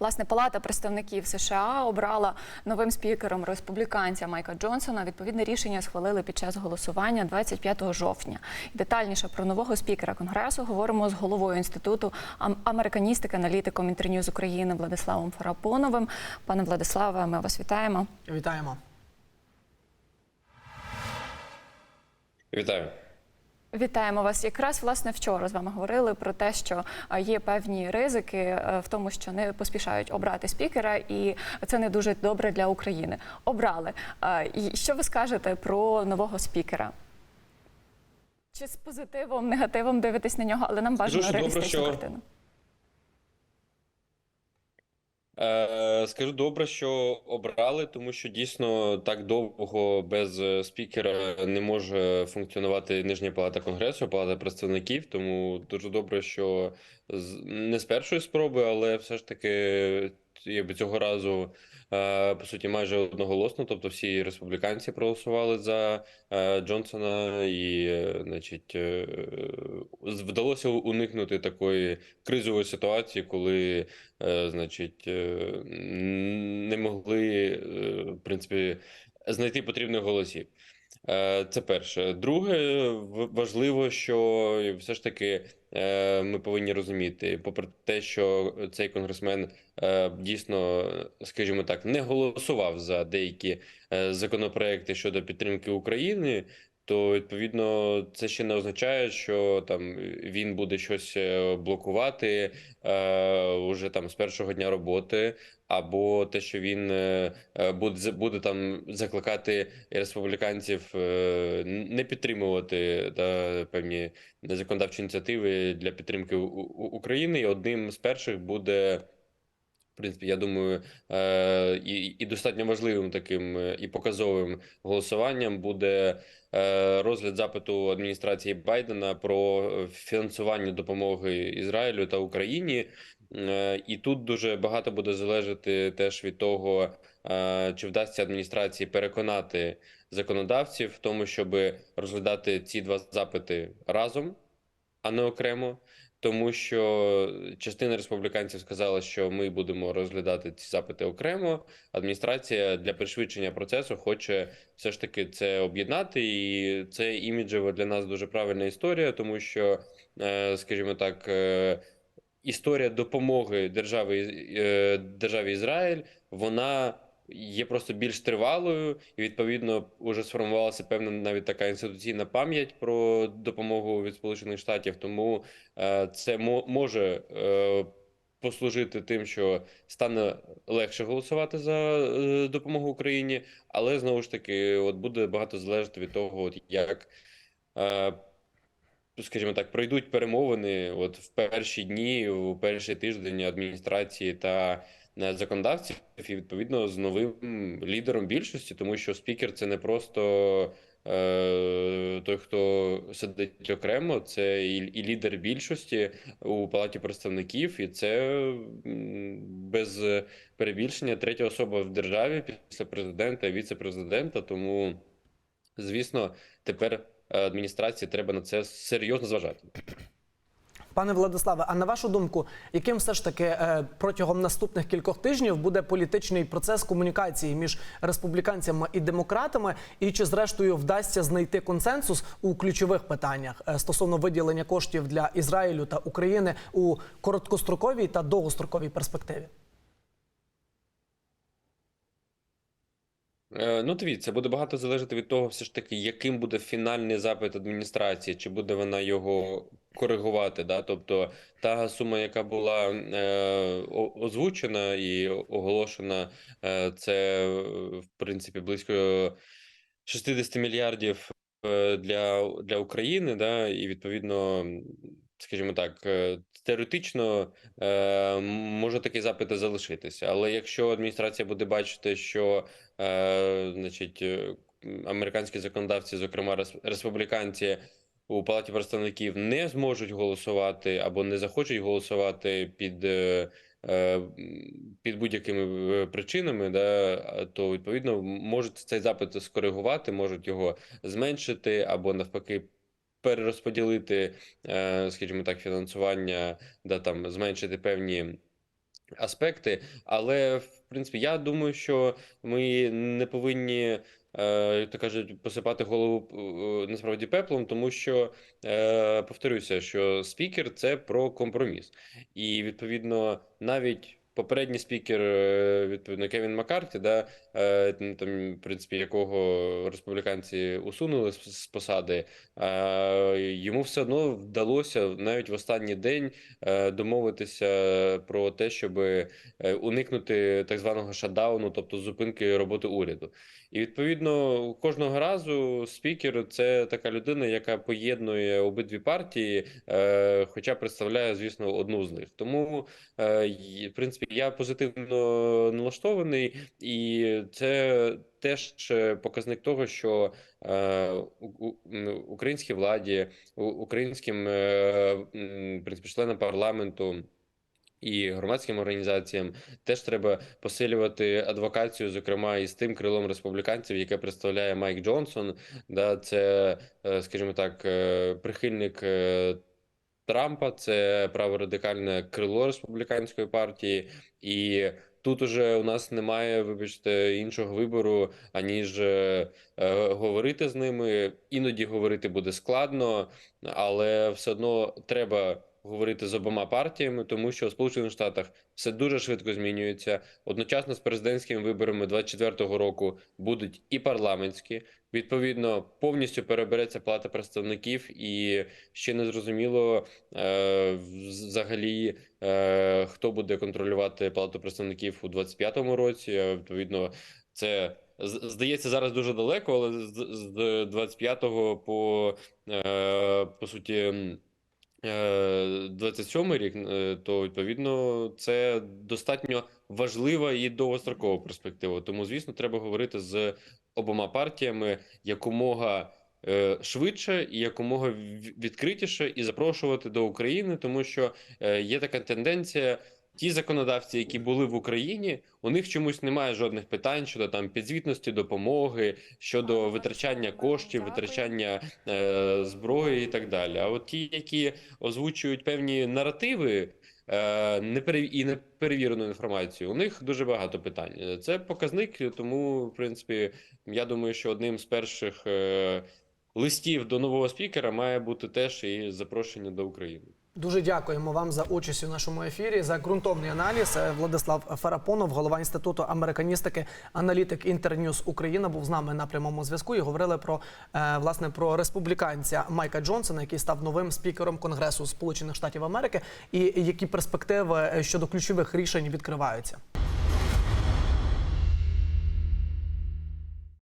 Власне, Палата представників США обрала новим спікером республіканця Майка Джонсона. Відповідне рішення схвалили під час голосування 25 жовтня. Детальніше про нового спікера конгресу говоримо з головою інституту ам- американістики, аналітиком інтерньюз України Владиславом Фарапоновим. Пане Владиславе, ми вас вітаємо. Вітаємо. Вітаю. Вітаємо вас. Якраз власне вчора з вами говорили про те, що є певні ризики е, в тому, що не поспішають обрати спікера, і це не дуже добре для України. Обрали. І що ви скажете про нового спікера? Чи з позитивом, негативом дивитесь на нього, але нам бажано реалістичну картину. Е, скажу добре, що обрали, тому що дійсно так довго без е, спікера не може функціонувати нижня палата конгресу, палата представників. Тому дуже добре, що не з першої спроби, але все ж таки якби цього разу е, по суті майже одноголосно. Тобто всі республіканці проголосували за е, Джонсона, і е, значить вдалося уникнути такої кризової ситуації, коли значить, не могли, в принципі, знайти потрібних голосів. Е, Це перше. Друге, важливо, що все ж таки е, ми повинні розуміти, попри те, що цей конгресмен е, дійсно, скажімо так, не голосував за деякі законопроекти щодо підтримки України. То відповідно це ще не означає, що там він буде щось е, блокувати е, уже там з першого дня роботи, або те, що він е, е, буде буде там закликати республіканців е, не підтримувати да, певні законодавчі ініціативи для підтримки України. І одним з перших буде. Принципі, я думаю, е, і, і достатньо важливим таким е, і показовим голосуванням буде е, розгляд запиту адміністрації Байдена про фінансування допомоги Ізраїлю та Україні. І тут дуже багато буде залежати теж від того, чи вдасться адміністрації переконати законодавців в тому, щоб розглядати ці два запити разом, а не окремо. Тому що частина республіканців сказала, що ми будемо розглядати ці запити окремо. Адміністрація для пришвидшення процесу хоче все ж таки це об'єднати, і це іміджево для нас дуже правильна історія, тому що, е, скажімо так, е, історія допомоги держави е, державі Ізраїль вона є просто більш тривалою, і відповідно вже сформувалася певна навіть така інституційна пам'ять про допомогу від Сполучених Штатів. Тому е, це мо- може е, послужити тим, що стане легше голосувати за е, допомогу Україні, але знову ж таки, от буде багато залежати від того, от як. Скажімо так, пройдуть перемовини от в перші дні, у перший тиждень адміністрації та законодавців, і відповідно з новим лідером більшості, тому що спікер це не просто е, той, хто сидить окремо, це і, і лідер більшості у палаті представників, і це без перебільшення третя особа в державі після президента і віце-президента. Тому, звісно, тепер е, адміністрації треба на це серйозно зважати. Пане Владиславе, а на вашу думку, яким все ж таки е, протягом наступних кількох тижнів буде політичний процес комунікації між республіканцями і демократами, і чи зрештою вдасться знайти консенсус у ключових питаннях е, стосовно виділення коштів для Ізраїлю та України у короткостроковій та довгостроковій перспективі? Ну, дивіться, буде багато залежати від того, все ж таки, яким буде фінальний запит адміністрації, чи буде вона його коригувати. Да? Тобто та сума, яка була е, озвучена і оголошена, е, це е, в принципі близько 60 мільярдів е, для, для України, да? і відповідно, скажімо так, е, теоретично е, може такий запит залишитися. Але якщо адміністрація буде бачити, що е, значить, американські законодавці, зокрема рес- республіканці у палаті представників, не зможуть голосувати або не захочуть голосувати під. Під будь-якими причинами, да, то відповідно можуть цей запит скоригувати, можуть його зменшити або навпаки перерозподілити, е, скажімо так, фінансування, да там зменшити певні аспекти. Але в принципі, я думаю, що ми не повинні. е, то кажуть, посипати голову е, насправді пеплом, тому що е, повторюся, що спікер це про компроміс, і відповідно навіть попередній спікер, е, відповідно Кевін Маккарті, да, е, там, в принципі, якого республіканці усунули з посади, е, йому все одно вдалося навіть в останній день домовитися про те, щоб уникнути так званого шатдауну, тобто зупинки роботи уряду. І відповідно кожного разу спікер це така людина, яка поєднує обидві партії, хоча представляє, звісно, одну з них. Тому, в принципі, я позитивно налаштований, і це теж показник того, що е, українській владі, українським е, принципі, членам парламенту. І громадським організаціям теж треба посилювати адвокацію, зокрема із тим крилом республіканців, яке представляє Майк Джонсон. Да, це, е, скажімо так, е, прихильник е, Трампа, це праворадикальне крило республіканської партії, і тут уже у нас немає, вибачте, іншого вибору, аніж е, е, говорити з ними. Іноді говорити буде складно, але все одно треба говорити з обома партіями, тому що в Сполучених Штатах все дуже швидко змінюється. Одночасно з президентськими виборами 24-го року будуть і парламентські. Відповідно, повністю перебереться плата представників, і ще не зрозуміло е, взагалі, е, хто буде контролювати палату представників у 25-му році. Відповідно, це здається зараз дуже далеко, але з, з 25-го по, е, по суті. М, е, 27 рік, е, то відповідно це достатньо важлива і довгострокова перспектива. Тому, звісно, треба говорити з обома партіями якомога е, швидше і якомога відкритіше, і запрошувати до України, тому що є така тенденція. Ті законодавці, які були в Україні, у них чомусь немає жодних питань щодо там підзвітності, допомоги, щодо витрачання коштів, витрачання е, зброї і так далі. А от ті, які озвучують певні наративи е, непере... і неперевірену інформацію, у них дуже багато питань. Це показник, тому, в принципі, я думаю, що одним з перших е, листів до нового спікера має бути теж і запрошення до України. Дуже дякуємо вам за участь у нашому ефірі за ґрунтовний аналіз. Е, Владислав Фарапонов, голова інституту американістики, аналітик Інтерньюз Україна, був з нами на прямому зв'язку і говорили про е, власне про республіканця Майка Джонсона, який став новим спікером Конгресу Сполучених Штатів Америки, і які перспективи е, щодо ключових рішень відкриваються.